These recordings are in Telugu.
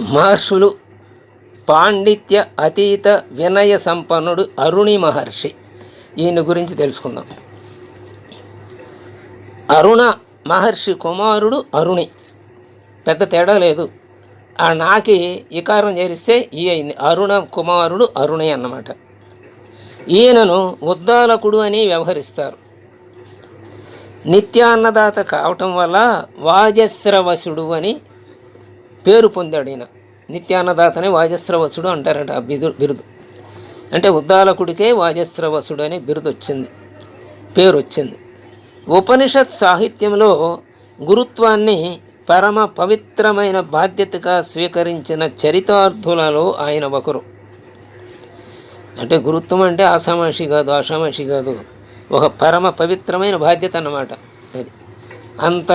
మహర్షులు పాండిత్య అతీత వినయ సంపన్నుడు అరుణి మహర్షి. ఈయన గురించి తెలుసుకుందాం. అరుణ మహర్షి కుమారుడు అరుణి. పెద్ద తేడా లేదు. ఆ నాకి ఇకారం చేరిస్తే ఈ అయింది అరుణ కుమారుడు అరుణి అన్నమాట. ఈయనను ఉద్దాలకుడు అని వ్యవహరిస్తారు. నిత్యాన్నదాత కావటం వల్ల వాజస్రవసుడు అని పేరు పొందాడు ఈయన. నిత్యాన్నదాతనే వాజస్రవసుడు అంటారట ఆ బిదు బిరుదు. అంటే ఉద్దాలకుడికే వాజస్రవసుడు అనే బిరుదు వచ్చింది పేరు వచ్చింది ఉపనిషత్ సాహిత్యంలో గురుత్వాన్ని పరమ పవిత్రమైన బాధ్యతగా స్వీకరించిన చరితార్థులలో ఆయన ఒకరు. అంటే గురుత్వం అంటే ఆషామాషి కాదు ఆషామాషి కాదు. ఒక పరమ పవిత్రమైన బాధ్యత అన్నమాట అది. అంత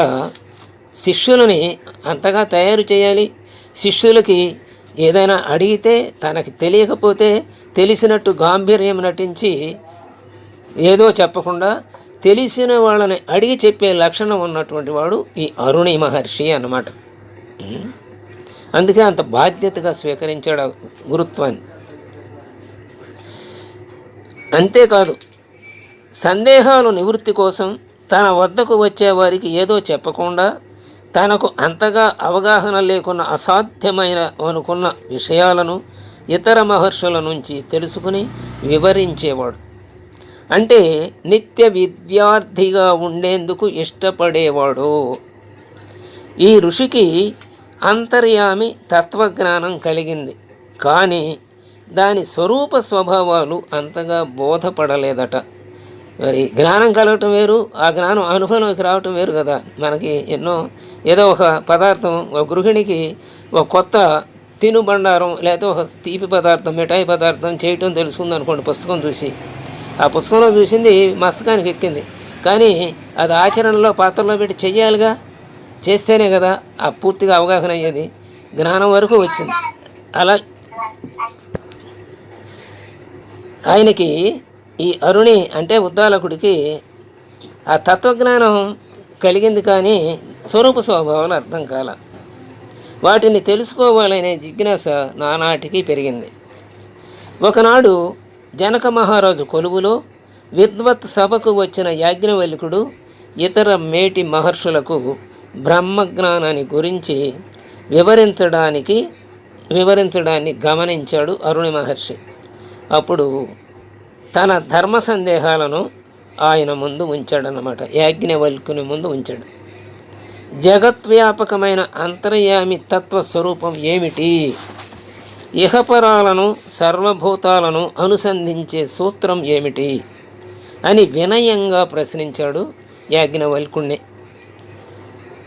శిష్యులని అంతగా తయారు చేయాలి. శిష్యులకి ఏదైనా అడిగితే తనకి తెలియకపోతే తెలిసినట్టు గాంభీర్యం నటించి ఏదో చెప్పకుండా తెలిసిన వాళ్ళని అడిగి చెప్పే లక్షణం ఉన్నటువంటి వాడు ఈ అరుణి మహర్షి అన్నమాట. అందుకే అంత బాధ్యతగా స్వీకరించాడు గురుత్వాన్ని. అంతేకాదు సందేహాలు నివృత్తి కోసం తన వద్దకు వచ్చే వారికి ఏదో చెప్పకుండా తనకు అంతగా అవగాహన లేకున్న అసాధ్యమైన అనుకున్న విషయాలను ఇతర మహర్షుల నుంచి తెలుసుకుని వివరించేవాడు. అంటే నిత్య విద్యార్థిగా ఉండేందుకు ఇష్టపడేవాడు. ఈ ఋషికి అంతర్యామి తత్వజ్ఞానం కలిగింది. కానీ దాని స్వరూప స్వభావాలు అంతగా బోధపడలేదట. మరి జ్ఞానం కలగటం వేరు ఆ జ్ఞానం అనుభవంలోకి రావటం వేరు కదా. మనకి ఎన్నో ఏదో ఒక పదార్థం ఒక గృహిణికి ఒక కొత్త తినుబండారం లేదా ఒక తీపి పదార్థం మిఠాయి పదార్థం చేయటం తెలుసుకుంది అనుకోండి పుస్తకం చూసి. ఆ పుస్తకంలో చూసింది మస్తకానికి ఎక్కింది. కానీ అది ఆచరణలో పాత్రలో పెట్టి చెయ్యాలిగా? చేస్తేనే కదా ఆ పూర్తిగా అవగాహన అయ్యేది. జ్ఞానం వరకు వచ్చింది. అలా ఆయనకి ఈ అరుణి అంటే ఉద్దాలకుడికి ఆ తత్వజ్ఞానం కలిగింది కానీ స్వరూప స్వభావాలు అర్థం కాల. వాటిని తెలుసుకోవాలనే జిజ్ఞాస నానాటికి పెరిగింది. ఒకనాడు జనక మహారాజు కొలువులో విద్వత్ సభకు వచ్చిన యాజ్ఞవల్లికుడు ఇతర మేటి మహర్షులకు బ్రహ్మజ్ఞానాన్ని గురించి వివరించడానికి వివరించడాన్ని గమనించాడు అరుణి మహర్షి. అప్పుడు తన ధర్మ సందేహాలను ఆయన ముందు ఉంచాడనమాట యాజ్ఞవల్కుని ముందు ఉంచాడు. జగద్వ్యాపకమైన అంతర్యామి తత్వ స్వరూపం ఏమిటి? ఇహపరాలను సర్వభూతాలను అనుసంధించే సూత్రం ఏమిటి? అని వినయంగా ప్రశ్నించాడు యాజ్ఞవల్కుణ్ణి.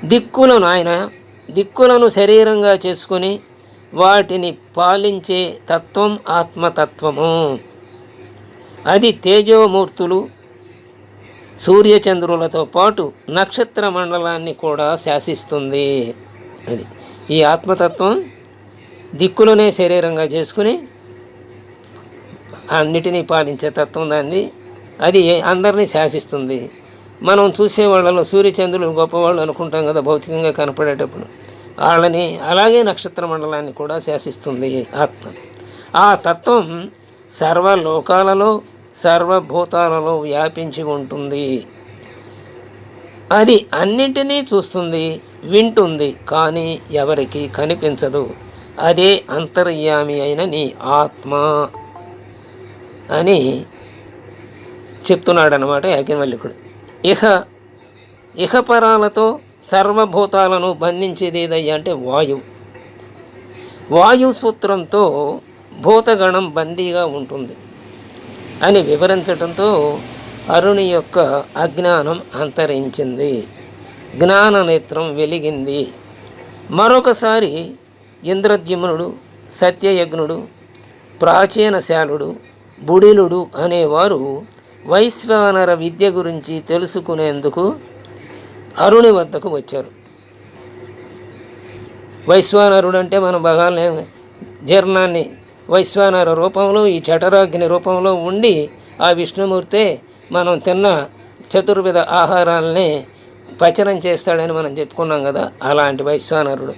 దిక్కులను ఆయన దిక్కులను శరీరంగా చేసుకొని వాటిని పాలించే తత్వం ఆత్మతత్వము. అది తేజోమూర్తులు సూర్యచంద్రులతో పాటు నక్షత్ర మండలాన్ని కూడా శాసిస్తుంది. అది. ఈ ఆత్మతత్వం దిక్కులనే శరీరంగా చేసుకుని అన్నిటినీ పాలించే తత్వం దాన్ని. అది అందరినీ శాసిస్తుంది. మనం చూసే వాళ్ళలో సూర్యచంద్రులు గొప్పవాళ్ళు అనుకుంటాం కదా భౌతికంగా కనపడేటప్పుడు. వాళ్ళని అలాగే నక్షత్ర మండలాన్ని కూడా శాసిస్తుంది ఆత్మ. ఆ తత్వం సర్వలోకాలలో సర్వభూతాలలో వ్యాపించి ఉంటుంది. అది అన్నింటినీ చూస్తుంది వింటుంది కానీ ఎవరికి కనిపించదు. అదే అంతర్యామి అయిన నీ ఆత్మ అని చెప్తున్నాడనమాట యాజ్ఞవల్లికుడు ఇహ ఇహపరాలతో సర్వభూతాలను బంధించేది ఏదయ్యా అంటే వాయువు వాయు సూత్రంతో భూతగణం బందీగా ఉంటుంది. అని వివరించడంతో అరుణి యొక్క అజ్ఞానం అంతరించింది. జ్ఞాన నేత్రం వెలిగింది. మరొకసారి ఇంద్రద్యుమ్నుడు సత్యయజ్ఞుడు ప్రాచీనశాలుడు బుడిలుడు అనేవారు వైశ్వానర విద్య గురించి తెలుసుకునేందుకు అరుణి వద్దకు వచ్చారు. వైశ్వానరుడు అంటే మనం బాగానే జీర్ణాన్ని వైశ్వానర రూపంలో ఈ జఠరాగ్ని రూపంలో ఉండి ఆ విష్ణుమూర్తే మనం తిన్న చతుర్విధ ఆహారాలని పచనం చేస్తాడని మనం చెప్పుకున్నాం కదా అలాంటి వైశ్వానరుడు.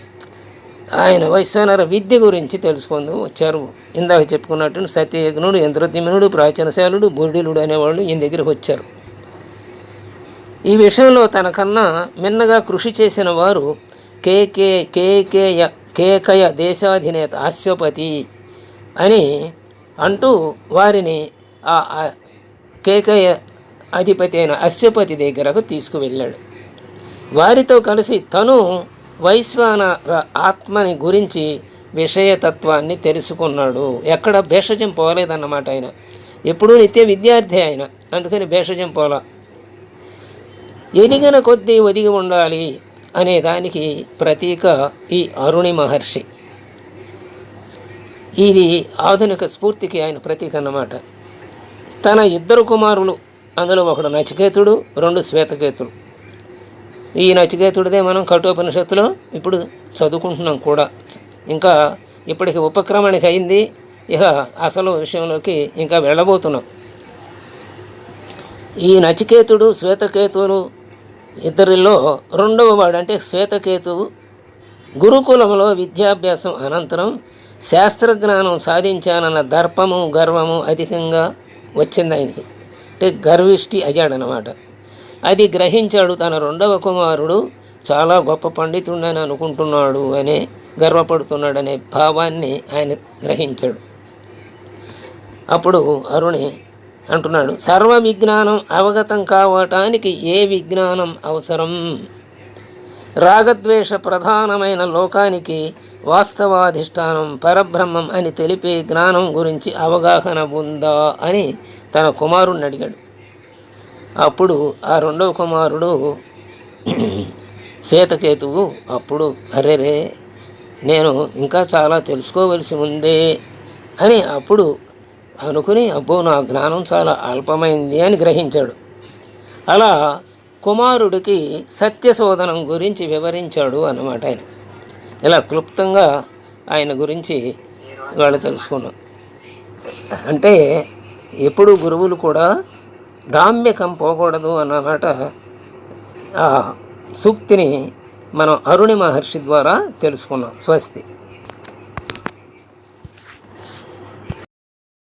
ఆయన వైశ్వానర విద్య గురించి తెలుసుకుందాం వచ్చారు. ఇందాక చెప్పుకున్నట్టు సత్యయజ్ఞుడు యంత్రద్యుమ్నుడు ప్రాచీనశాలుడు బుర్డిలుడు అనేవాళ్ళు ఈయన దగ్గరికి వచ్చారు. ఈ విషయంలో తనకన్నా మిన్నగా కృషి చేసిన వారు కేకే కేకేయ కేకయ దేశాధినేత అశ్వపతి అని అంటూ వారిని ఆ ఆ కేకయ అధిపతి అయిన అశ్వపతి దగ్గరకు తీసుకువెళ్ళాడు. వారితో కలిసి తను వైశ్వాన ఆత్మని గురించి విషయతత్వాన్ని తెలుసుకున్నాడు. ఎక్కడ భేషజం పోలేదన్నమాట ఆయన. ఎప్పుడూ నిత్య విద్యార్థి ఆయన. అందుకని భేషజం పోల. ఎదిగిన కొద్దీ ఒదిగి ఉండాలి అనే దానికి ప్రతీక ఈ అరుణి మహర్షి. ఇది ఆధునిక స్ఫూర్తికి ఆయన ప్రతీక అన్నమాట. తన ఇద్దరు కుమారులు అందులో ఒకడు నచికేతుడు రెండు శ్వేతకేతుడు ఈ నచికేతుడిదే మనం కఠోపనిషత్తులో ఇప్పుడు చదువుకుంటున్నాం కూడా. ఇంకా ఇప్పటికి ఉపక్రమానికి అయింది. ఇక అసలు విషయంలోకి ఇంకా వెళ్ళబోతున్నాం. ఈ నచికేతుడు శ్వేతకేతువులు ఇద్దరిలో రెండవ వాడు అంటే శ్వేతకేతువు. గురుకులంలో విద్యాభ్యాసం అనంతరం శాస్త్రజ్ఞానం సాధించానన్న దర్పము గర్వము అధికంగా వచ్చింది ఆయనకి. అంటే గర్విష్టి అయ్యాడనమాట అది గ్రహించాడు తన రెండవ కుమారుడు చాలా గొప్ప పండితుడని అనుకుంటున్నాడు అనే గర్వపడుతున్నాడనే భావాన్ని ఆయన గ్రహించాడు. అప్పుడు అరుణి అంటున్నాడు సర్వ విజ్ఞానం అవగతం కావటానికి ఏ విజ్ఞానం అవసరం? రాగద్వేష ప్రధానమైన లోకానికి వాస్తవాధిష్టానం పరబ్రహ్మం అని తెలిపే జ్ఞానం గురించి అవగాహన ఉందా అని తన కుమారుణ్ణి అడిగాడు. అప్పుడు ఆ రెండవ కుమారుడు శ్వేతకేతువు అప్పుడు అరెరే నేను ఇంకా చాలా తెలుసుకోవలసి ఉందే అని అప్పుడు అనుకుని అబ్బో నా జ్ఞానం చాలా అల్పమైంది అని గ్రహించాడు. అలా కుమారుడికి సత్యశోధనం గురించి వివరించాడు అన్నమాట ఆయన. ఇలా క్లుప్తంగా ఆయన గురించి వాళ్ళు తెలుసుకున్నాం. అంటే ఎప్పుడు గురువులు కూడా దామ్యకం పోకూడదు అన్నమాట. ఆ సూక్తిని మనం అరుణి మహర్షి ద్వారా తెలుసుకున్నాం. స్వస్తి.